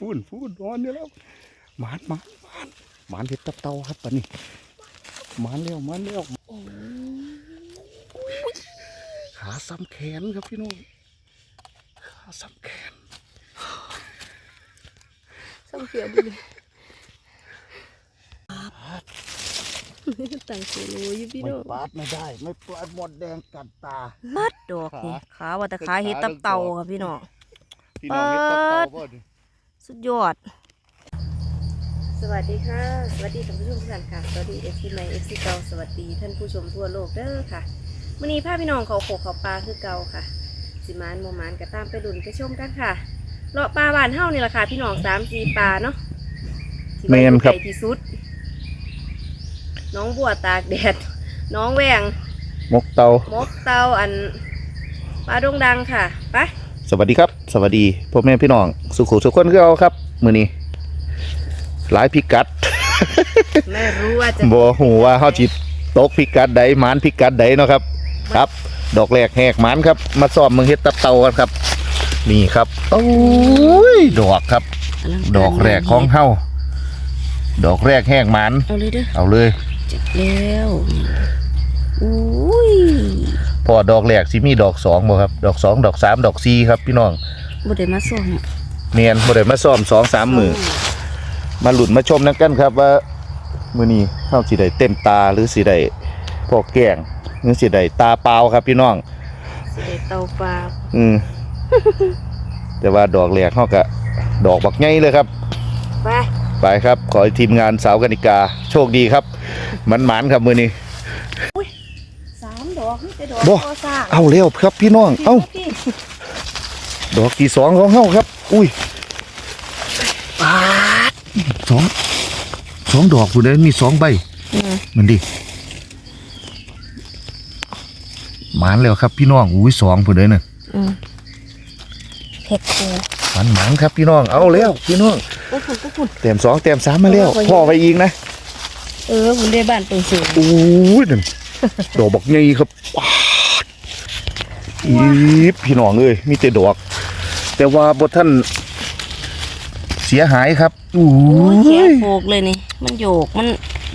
ฟูนฟูนนอนอยู่แล้วหมานหมานหมานหมานเห็ดตับเตาครับปะนี่หมานเร็วหมานเร็วขาซ้ำแขนครับพี่น้องขาซ้ำแขนส่งเขียนดิตั้งสูรู้อยู่พี่ไม่น้องปาดไม่ได้ ไม่ปาดหมดแดงกัดตามัดดอกนี่ขาว่าแต่ขาเห็ดตับเต่าค่ะพี่น้องพี่น้องเห็ดตับเตาบ่ดิ สุดยอด สวัสดีค่ะ สวัสดีท่านผู้ชมทุกท่านค่ะสวัสดีเอฟซีใหม่เอฟซีเก่าสวัสดีท่านผู้ชมทั่วโลกเด้อค่ะวันนี้พาพี่น้องเขาโขกเขาปลาคือเก่าค่ะ สิมานโมมานก็ตามไปดุนไปชมกันค่ะเลาะปลาบ้านเฮานี่แหละค่ะพี่น้องสามสี่ปลาเนาะที่ไว้อยู่ไกลที่สุด น้องบัวตากแดด น้องแหวง มกเตา มกเตาอันปลาดงดังค่ะไป สวัสดีครับ สวัสดีพ่อแม่พี่น้อง สุขุสุขคนคือเอาครับ มือนี้หลายพิกัดไม่รู้ว่าจะบ่หูว่าเฮาจิตกพิกัดใดหมานพิกัดใดเนาะครับ ครับ ดอกแรกแหกหมานครับ มาซ้อมมึงเฮ็ดตับเตากันครับ นี่ครับโอ้ยดอกครับลังารดอกแรกของเฮาดอกแรกแหกหมานเอาเลยเด้อเอาเลยจับแล้วอุ้ยพ อดอกแรกสิมีดอกสองบ่ครับ ดอกสองดอกสามดอกสี่ครับพี่น้องบ่ได้มาส่งเนียนบ่ได้มาซ้อมสองสามมือมาหลุดมาชมนักกันครับว่ามื้อนี้เฮาสิได้เต็มตาหรือสิได้พอแกงหรือสิได้ตาเปล่าครับพี่น้องสิได้เตาปลาอืมแต่ว่าดอกแหลกเฮาก็ดอกบักใหญ่เลยครับ ไป ไปครับ ขอให้ทีมงานสาวกนิกา โชคดีครับมันหมานๆครับมื้อนี้สาม ดอกนี่แต่ดอกบ่ พอสร้างเอาเร็วครับพี่น้อง เอ้า พี่ดอกที่สองของเฮาครับ อุ้ยปาดสองสองดอกผู้ใดมีสองใบอืมมันดิหมานแล้วครับพี่น้องอุ้ยสองผู้ใดน่ะอืมเผ็ดกูหมานหมานครับพี่น้องเอาแล้วพี่น้องก็ฝุ่นก็ฝุ่น เต็มสองเต็มสามมาแล้วพ่อไปอีกนะเออฝุ่นได้บ้านเปิงสูงอู้ยนั่น ดอกบักใหญ่ครับป๊าดอีบพี่น้องเอ้ยมีแต่ดอก แต่ว่าบท่านเสียหายครับอู้โอ้ยแขยนโผกเลยนี่ มันโยกมัน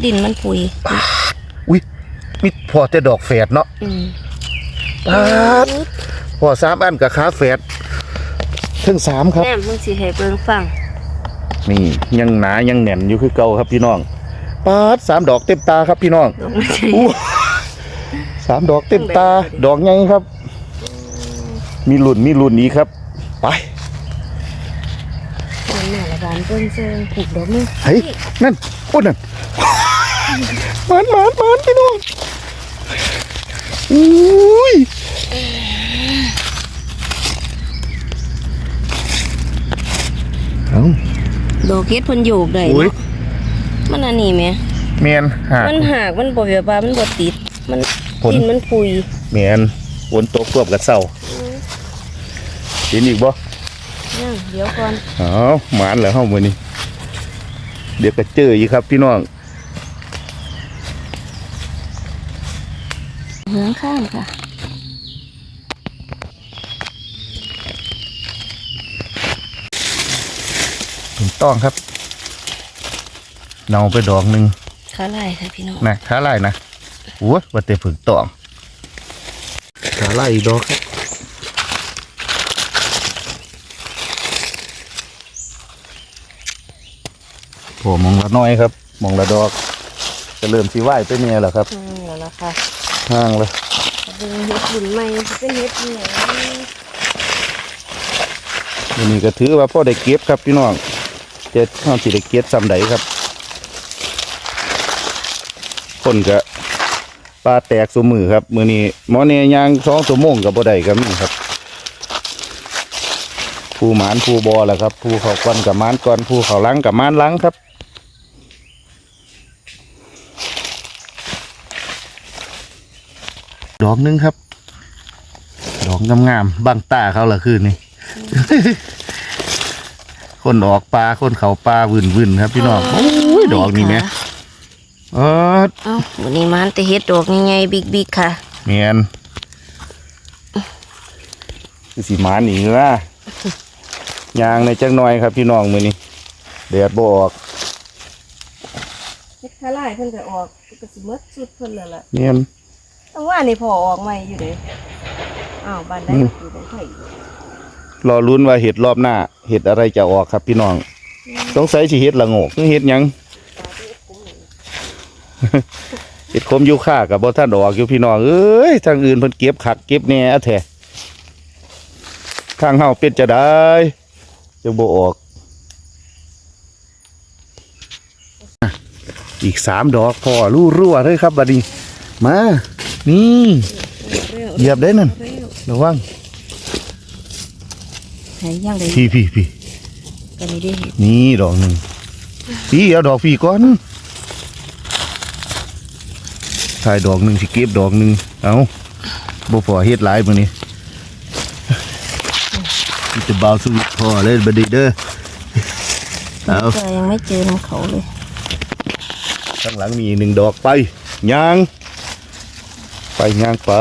ดินมันปุยอุ้ยมีพอแต่ดอกแฝดเนาะอืมปาดพอสามอันกับขาแฝดถึงสามครับแม่มึงสิให้เบิ่งฟังนี่ยังหนายังแน่นอยู่คือเก่าครับพี่น้องปาดสามดอกเต็มตาครับพี่น้องดอกไม่ใช่อู้ สามดอกเต็มตา ดอกใหญ่ครับ มีรุ่นมีรุ่นนี้ครับ ไปมันแม่ละบานเบิ่งเซิงผูกดอกนึงเฮ้ยนั่นโอ้นั่นหมานหมานหมานพี่น้องอุ้ยเอ้าดอกเฮ็ดเพิ่นโยกได้อุ้ยเนาะมันอันนี้แหมเมียนหากมันหักมันบ่แบบว่ามันบ่ติด มันผลดินมันปุยเมียนฝนตกควบกับเศร้าเห็นอีกบ่ยังเดี๋ยวก่อนเอ้าหมานแล้วเฮามื้อนี้เดี๋ยวก็เจออีกครับพี่น้องเหืองข้างค่ะถูกต้องครับเนาไปดอกหนึ่งขาลายค่ะพี่น้องนะขาไล่นะ โอ้ยว่าแต่ผึ่งตองขาไล่อีกดอกครับโอ้มองละน้อยครับ มองละดอก จะเริ่มสีไหวไปเนี่ยแหละครับอืมแล้วล่ะค่ะห่างเลยเป็นเฮ็ดบุญใหม่เป็นเฮ็ดเหนียววันนี้ก็ถือว่าพ่อได้เก็บครับพี่น้องเจ็ดข้าวสิได้เก็บซ้ำใดครับ คนก็ ปลาแตกสมือครับ มือนี้หมอเนยยางสองชั่วโมงกับบ่ได้ก็มีครับผู้หมานผู้บอแหละครับผู้เขาก่อนกับมานก่อนผู้เขาหลังกับมานหลังครับดอกหนึงครับ ดอกงามๆบางตาเขาละคืนนี้คนออกปลาคนเขาปลาวุ่นๆครับ พี่น้องโอ้ยดอกนี่แหม ออเอ้าวันนี้มันแต่เฮ็ดดอกใหญ่ๆบิ๊กๆค่ะเมียนคือสีหมาหนีนะยางในจักหน่อยครับพี่น้องมือนี้แดดบ่ออกเฮ็ดคาลายเพิ่นจะออกก็สิหมดสุดเพิ่นแล้วล่ะเนี่ยนแต่ว่านี่พอออกใหม่อยู่เด้อ้าวบ้านได้อืมอยู่ตรงไผรอลุ้นว่าเห็ดรอบหน้า เห็ดอะไรจะออกครับพี่น้องสงสัยสิเห็ดละโงกหรือเห็ดหยังตาที่คุ้มนี่ เห็ดคมยูค่ากับบ่ท่านออกอยู่พี่น้องเอ้ยทางอื่นเพิ่นเก็บขักเก็บแหน่อะแท้ทางเฮาเป็นจะได้จะบ่ออกอะอีกสามดอกพอรู่รั่วเลยครับบัดนี้ มา นี่เร็วเหยียบได้นั่นเร็วระวังหายยังเลยพี่พี่พี่กันนี่ได้เห็ดนี่ดอกหนึ่งพี่เอาดอกพี่ก่อน ถ่ายดอกหนึ่งสิเก็บดอกหนึ่งเอาบ่พอเฮ็ดหลายมื้อนี้มันจะเบาสุดพอเลยบัดนี้เด้อเอาแต่ยังไม่เจอน้ำเขาเลย ข้างหลังมีอีกหนึ่งดอกไปย่าง ไปย่างไป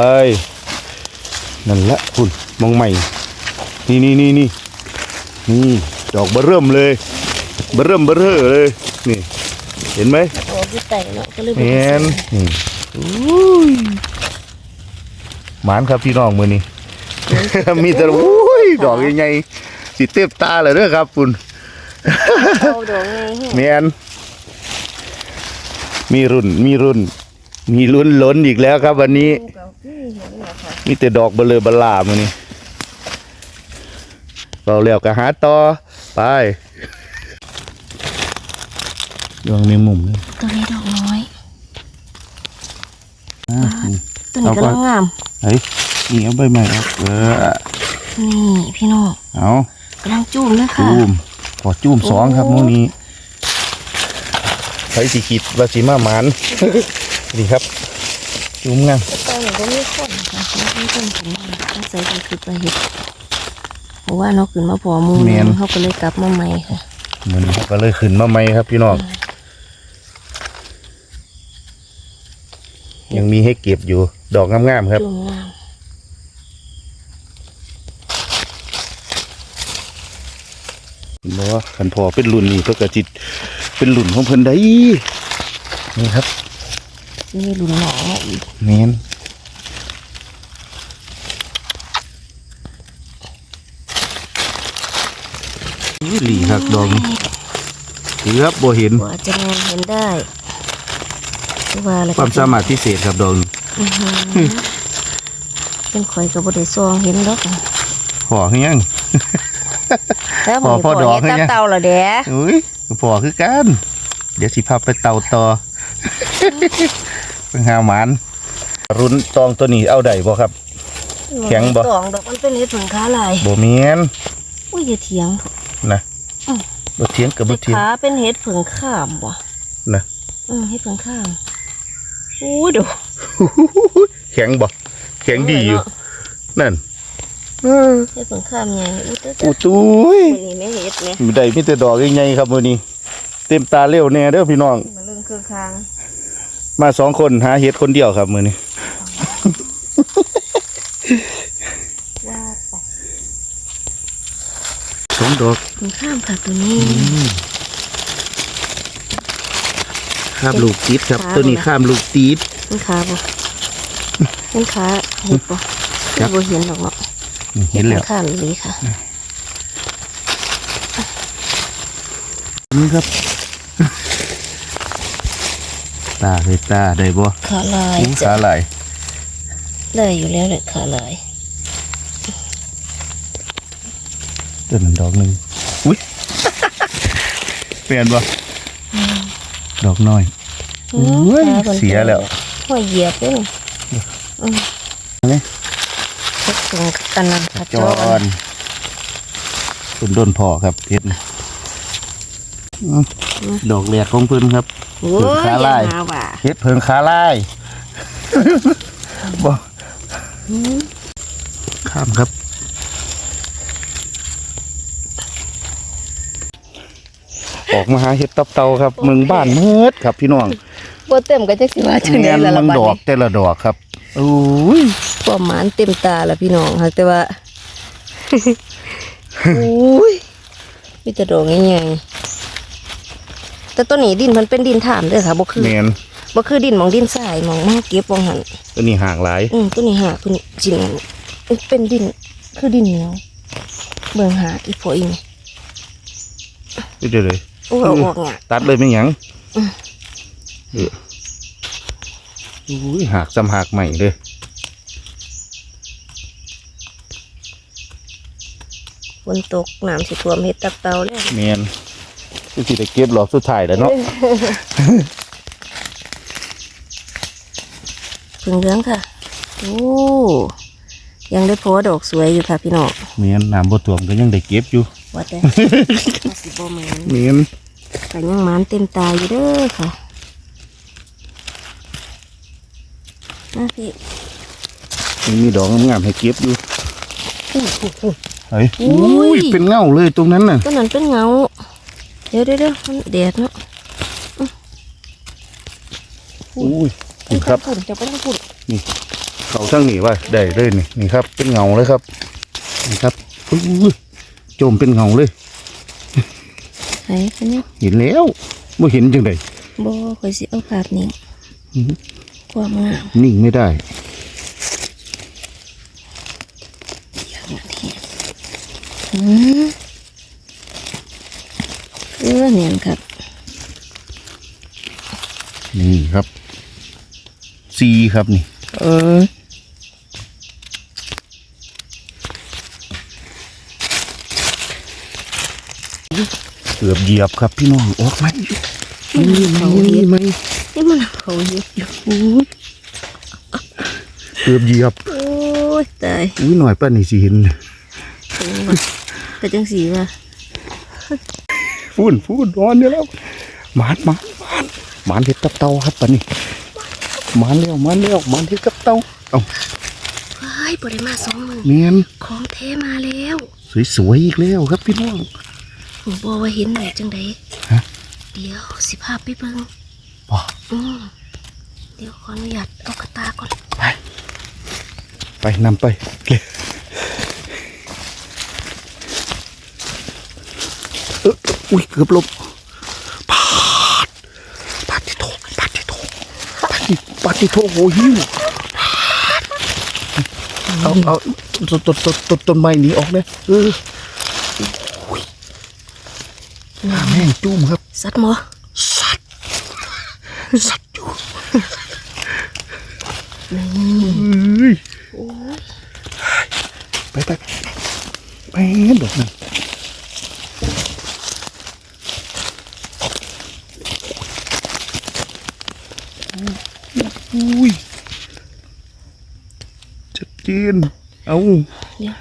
นั่นแหละคุณมองใหม่ นี่นี่นี่นี่นี่ดอกเบอเริ่มเลยเบอเริ่มเบอเร่อเลย นี่ เห็นไหมออกที่ไตเนาะก็เลยแมนนี่อุ้ย หมานครับพี่น้องมือนี้ มีแต่อุ้ยดอกใหญ่ๆสิเต็มตาเลยเด้อครับคุณเอาดอกไงให้แมนมีรุ่น มีรุ่น มีรุ่นล้นอีกแล้วครับวันนี้ลูกเอาที่เห็นเหรอค่ะมีแต่ดอกเบลอเบลามือนี้เราเลี้ยวกะหาต่อ ไปดวงในมุมเลยตัวนี้ดอกน้อยอะนี่ ตัวนี้กำลังงามเฮ้ยนี่เอาใบใหม่ออกเออนี่พี่น้องเอากำลังจุ่มเลยค่ะจูมขอจูมสองครับโอ้มื้อนี้ใช้สีขีดวาสีมาหมานนี่ครับจูมงามตอนนี้ก็มีคนค่ะไม่มีคนขึ้นมาต้องใส่ไปคือไปเห็ดเพราะว่าเนาะขึ้นมาพอหมูเนี่ยเขาก็เลยกลับมาใหม่ค่ะเหมือนเขาก็เลยขึ้นมาใหม่ครับพี่น้อง ยังมีให้เก็บอยู่ ดอกงามๆครับจุ่มงามบอกว่าขันพอเป็นรุ่นนี้เพื่อกระจิตเป็นรุ่นของเพิ่นได้นี่ครับ นี่หลุนหนองมาอีกแมนอุ้ยหลีครับดอกนี้เกือบบ่เห็นกว่าจะมองเห็นได้คือ ว่าอะไรความสามารถพิเศษครับดอกนี้อื้อหือเป็นข่อยกับบไดซองเห็นดอกพอคือยังแล้วพอพอดอกเห็นให้ตับไงเตาเหรอเด้อุ้ยก็พอคือกัน เดี๋ยวสิพาไปเตาต่อเป็นหาหมานรุนตองตัวนี้เอาได้บ่ครับ แข็งบ่ตองดอกมันเป็นเห็ดผงขาลายบ่แม่นอุ้ยอย่าเถียงนะอ้าวบ่เถียงกับบ่เห็ดเถียงขาเป็นเห็ดผงข้ามบ่นะอืมเห็ดผงข้าม อู้ดูแข็งบ่แข็งดีอยู่ นั่นเห็ดผงข้ามใหญ่อู้ตอู้ตุ้ยมื้อนี้ไม่เห็ดไหมอยู่ได้มีแต่ดอกใหญ่ๆครับมื้อนี้ เต็มตาเร็วแน่เด้อพี่น้องมาเรื่องเครื่องค้าง มาสองคนหาเห็ดคนเดียวครับมื้อนี้ว่าไปสองดอกผงข้ามค่ะตัวนี้ ข้ามลูกติดครับขาตัวนี้บ่นะข้ามลูกติดเป็นขาบ่เป็นขาเห็ดบ่ครับบ่เห็นดอกเนาะนี่เห็นแล้วข้ามอีหลีค่ะนี่ครับตาเลยตาได้บ่ขาลายคุ้มจ้ะขาไหลายได้อยู่แล้วแหละขาลายต้นนั้นดอกหนึ่งอุ้ยเปลี่ยนบ่ ดอกน้อยอืมอุ้ยขาพิ่นเสียแล้วห้อยเหยียบเลยอืมนี่เฮ็ดถุงกันนันขจจอรนคุณโดนพอครับเพชรนะอืมดอกแรกของเพิ่นครับโอ้ถุงยขาอย่าลายหาว่าเพชรเพิงขาลายบ่อืมข้ามครับ ออกมาหาเห็ดตับเตาครับเมืองบ้านเมืดครับพี่น้องบ่เต็มก็จักสิว่าจังได๋ล่ะมัล่ะนบัดดอกนี้แต่ละดอกครับอุ้ยประมาณเต็มตาล่ะพี่น้องค่ะแต่ว่าอุ้ยมีแต่ดอกใหญ่ๆแต่ต้นนี้ดินมันเป็นดินถามเด้อค่ะบ่คือแมนบ่คือดินหมองดินทรายหมองมาเก็บวงหันตัวนี้ห่างหลายอืมตัวนี้หาเพิ่นจริงมันเป็นดินคือดินเหนียวเบิ่งหาอีพออีนี่นี่เดี๋ยวเลย โอ้ยเอาออกหยาตัดเลยไม่หยังอืมเอออุ้ยหักจำหักใหม่เลยฝนตกน้ำสิท่วมเฮ็ดตับเตาแล้วแมนคือสิได้เก็บรอบสุดท้ายแล้วเนาะพึ่งเหลืองค่ะโอ้ยังได้โพดอกสวยอยู่ค่ะพี่น้องแมนน้ำบ่ท่วมก็ยังได้เก็บอยู่ ว่าแต่ ว่าสิบ่แม่นแมนก็ยังหมานเต็มตาอยู่เด้อค่ะนะพี่ยังมีดอกงามๆให้เก็บอยู่อู้หูหู เฮ้ยอุ้อุ้ยยเป็นเงาเลยตรงนั้นน่ะต้นนั้นเป็นเงา เดี๋ยวเดี๋ยวเดี๋ยวมันแดดเนาะอุ้ยนี่ครับ ฝุ่นจะไปทางฝุ่นเขาทั้งนี้ว่าได้เลยนี่นี่ครับ เป็นเงาเลยครับนี่ครับอุ้ยโจมเป็นเงาเลยไหนคะเนี่ยเห็นแล้วไม่เห็นจังไดบ่คอยสิเอาภาพนี้อื้อหือความงามนิ่งไม่ได้อืมเออเนียนครับ นี่ครับซีครับนี่ เออ เกือบเหยียบครับพี่น้องออกไหมนี่ไหมนี่ไหมนี่มันเขาเยอะอยู่เกือบเหยียบโอ้ยตายอุ้ยหน่อยป้านี่สิเห็นโอ้ยแต่จังสีว่าฟูนฟูนร้อนอยู่แล้วหมานหมานหมานหมานเห็ดกับเตาครับป้านี่หมานแล้วหมานแล้วหมานเห็ดกับเตาเอาว้ายบริมาสองมือเมียนของแท้มาแล้ว สวยๆอีกแล้วครับพี่น้อง หนูบอกว่าเห็นไหนจังใดฮะ เดี๋ยวสิภาพไปเบิ่งว้าอืมเดี๋ยวขออนุญาตเอากระตาก่อนไป ไปนำไปเอออุ้ยเกือบหลบปาดปาดที่โถปาดที่โถปาดที่ปาดที่โถโหหิวปาดเอาเอาต้นต้นต้นต้นต้นไม้หนี้ออกเลยเอออุ้ย หาแม่งจุ่มครับ สัตว์หมอสัตว์สัตว์อยู่นี่เอ้ยโอ้ยไปไปไปดอกนั่นอุ้ยชัดเจนเอาเดี๋ยว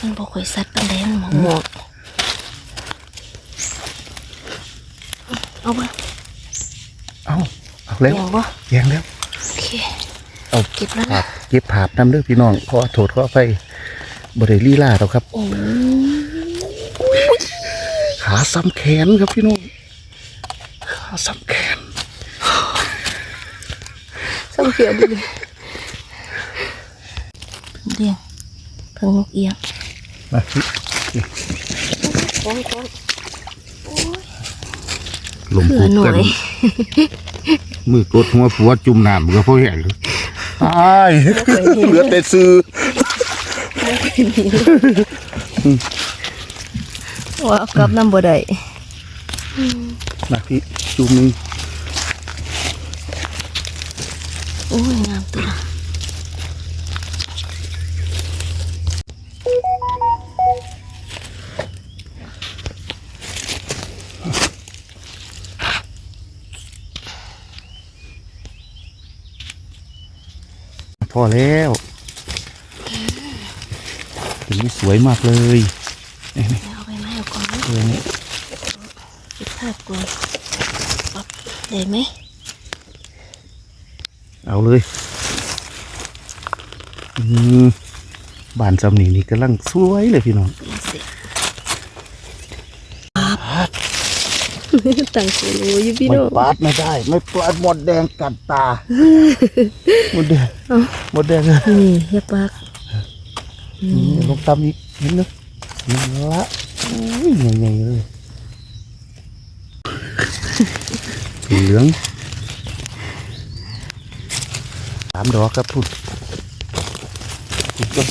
มันบอกค่อยสัตว์ปันแดงหมองหมอก เอาบ่เอาเอาแล้วแยงบ่แยงแล้วโอเคเอาเก็บแล้วผานะบเก็บผาบน้ำเด้อพี่น้องขอโทษขอไปบริลีลาเราครับโอ้ยขาซ้ำแขนครับพี่น้องขาซ้ำแขนสมเขียดีเลยเรียงเพิ่งนกเอียงมาคล้องคล้อง ลมเผื่พุอบหน่กัอนยมือกดหัวผัวจุ่มน้ำก็เพราะแห้งเลยตายเหลือแต่ซื้อว่าเอากลับน้ำบ่ได้นะพี่จุ่มหนึงโอ้ยงามตัว พอแล้วตัวนี้สวยมากเลยเอาไปไหมเอาก่อนนะเออนี่เก็บภาพก่อนปั๊บได้ไหมเอาเลยอืมบ้านจำนี่นี่กำลังสวยเลยพี่น้อง ยังเสร็จปั๊บ ตั้งโซโลอยู่พี่ไม่น้องปาดไม่ได้ ไม่ปาดหมดแดงกัดตาหมดแดงเอาหมดแดงนี่อย่าปากนี่ลงตำอีกนิดนึงนี่ละอุ้ยใหญ่ๆเลยสีเหลืองสามดอกครับพุ่นพุ่น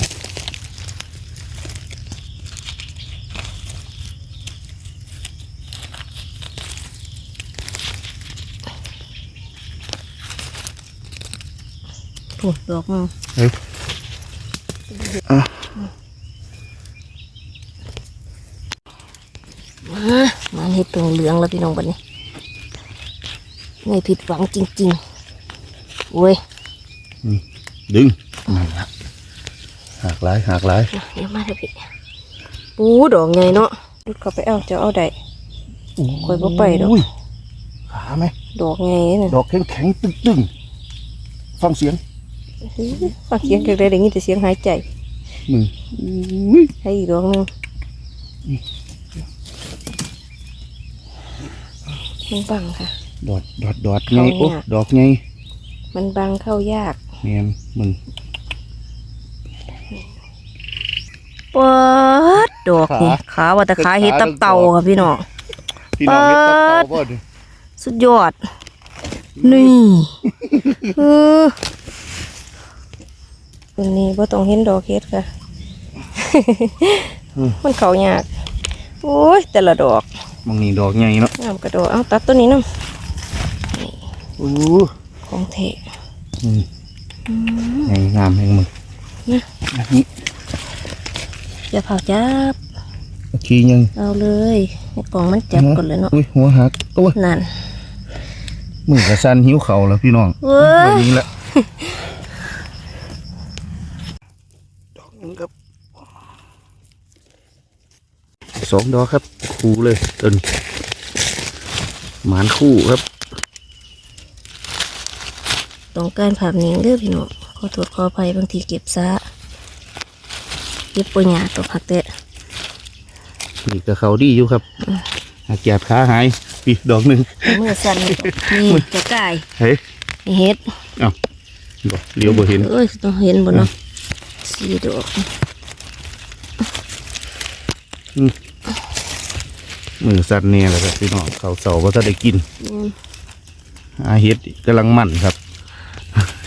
ก็โอ้ดอกนึงเฮ้ยอะมามาเห็ดเพิ่งเหลืองแล้วพี่น้องบัดนี้ไม่ผิดหวังจริงๆโอ้ยดึงนั่นละหักหลายหักหลายมาเดี๋ยวมาเถอะพี่ปูดอกไงเนาะรุดเข้าไปเอาจะเอาได้ข่อยบ่ไปดอกยขาไหมดอกไงน่ะดอกแข็งแข็งๆตึงตึงๆฟังเสียง ฟังเสียงจากใดได้ยินแต่เสียงหายใจหนึ่งอุ้ยให้อีกดอกหนึงมันบังค่ะ ดอดดอดดอดไงเขาโอ้เนี่ยดอกไงมันบังเข้ายากแมนมึงปดดอกนี่ขาว่าแต่ขาเห็ดตับเต่าค่ะพี่น้องพี่น้องเฮ็ดตับเต่าบ่ดิสุดยอด นี่เออ วันนี้บ่ต้องเห็นดอกเฮ็ดค่ะ มันเขายากโอ้ยแต่ละดอกมึงนี่ดอกไงเนาะงามกระโดดเอาตัดตัวนี้น้อู้ำของเทอืมไงงามแห่งมึงนะอันนี้อย่าเผาจับขี้ยังเอาเลยให้กล่องมันจับก่อนเลยเนาะอุ้ยหัวหักโอ้ยนั่นมือกระสันหิวเข่าแล้วพี่น้องเว้ยวันนี้ละดอกหนึงครับ สองดอกครับคู่เลยต้นหมานคู่ครับต้องการภาพนี้เด้อพี่น้องขอโทษขออภัยบางทีเก็บซะเก็บปัญญากตัวผักเตะนี่ก็เขาดีอยู่ครับหากแกดขาหายปีดอกหนึ่งเอามือสั่นนี่จะกายเฮ้ยนี่เฮ็ดเอ้าบ่เลี้ยวบ่เห็นเอ้ยต้องเห็นบ่เนาะสี่ดอก มือสั่นเนี่ยแหละครับพี่น้องเขาเสาก็จะได้กินอืมอาเฮ็ดกำลังมั่นครับ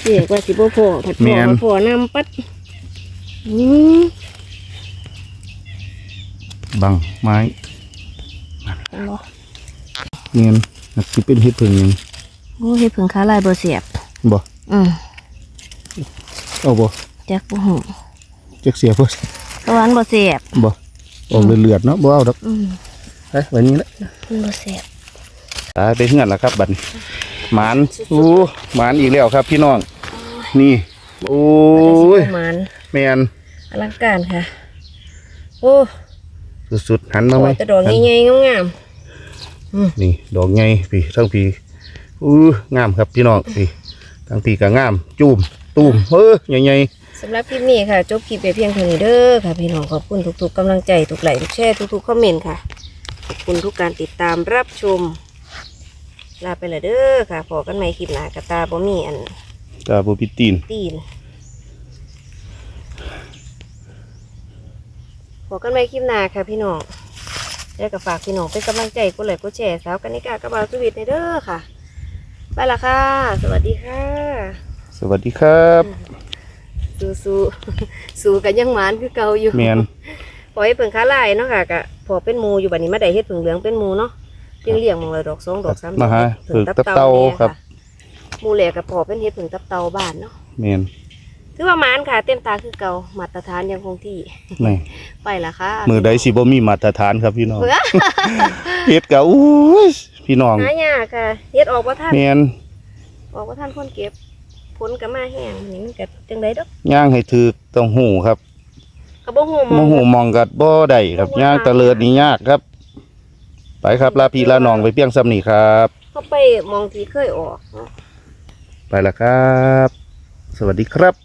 เสียกว่าสิบ่พอผัดพแม่อนพอนำปัดอืมบังไม้เห็นบ่เนียนนักสิเป็นเฮ็ดเพิ่งหยังโอ้ยเฮ็ดเพิ่งขาลายบ่เสียบบ่อืมเอาบ่จักบ่ฮู้จักเสียเพิ่นตะวันบ่เสียบบ่ออกเลือดๆเนาะบ่เอาดอกอืม ไปวันนี้ละมันบ่เสียบตายไปเฮือนแล้วครับ บัดนี้หมานอู้หมานอีกแล้วครับ พี่น้อง นี่ โอ้ยประมาณแม่นอลังการค่ะ โอ้สุดๆหันมาโหไหมแต่ดอกใหญ่ๆงามนี่ ดอกไงพี่ทั้งพี่อู้งามครับพี่น้องพี่ทั้งพี่ก็งามจูมตูมเฮ้อใหญ่ๆสำหรับคลิปนี้ค่ะ จบคลิปไปเพียงเท่านี้เด้อค่ะ พี่น้องขอบคุณทุกๆกำลังใจทุกไลค์ทุกแชร์ทุกๆคอมเมนต์ค่ะขอบ คุณทุกการติดตามรับชม ลาไปเลยเด้อค่ะพอกันใหม่คลิปหน้ากระตาบ่มีอันๆตาบูปิตีน ตีนพอกันใหม่คลิปหน้าค่ะพี่น้องแล้วก็ฝากพี่น้องเป็นกำลังใจกดไลค์กดแชร์สาวกันนิกากระบาลสวิตในเด้อค่ะไปละค่ะ สวัสดีค่ะสวัสดีครับ สู้สู้สู้กันยังหมานคือเก่าอยู่ แมน ปล่อยเพิ่งค้าลายเนาะค่ะกะพอเป็นหมูอยู่บัดนี้มาได้เฮ็ดผึ่งเหลืองเป็นหมูเนาะเลี้ยงเลี้ยงหมองละดอกสองดอกสามดอกมาหาผึ่ฝึงกตับตับเต่าเตาแน่ครับ ค่ะหมูแหลกกับพอเป็นเฮ็ดผึ่งตับเต่าบ้านเนาะแมนถือว่าหมานค่ะ เต็มตาคือเก่ามาตรฐานยังคงที่นี่ไปละค่ะมือใดสิบ่มีมาตรฐานครับพี่น้องเบื่อเฮ็ดกะอู้ยพี่น้องหายากค่ะเฮ็ดออกบ่ทันแมนออกบ่ทันคนเก็บผลก็มาแห้งนี่มันก็จังได๋ดอกย่างให้ถือต้องหูครับ ก็บ่ฮู้หมโมองโหมองกัดบ่ได้ครับย่างตะเลิดนี่ยากครับ ไปครับลาพี่ลาน้องไปเพียงซ้ำนี่ครับ เขาไปหมองที่เคยออกเนาะไปละครับ สวัสดีครับ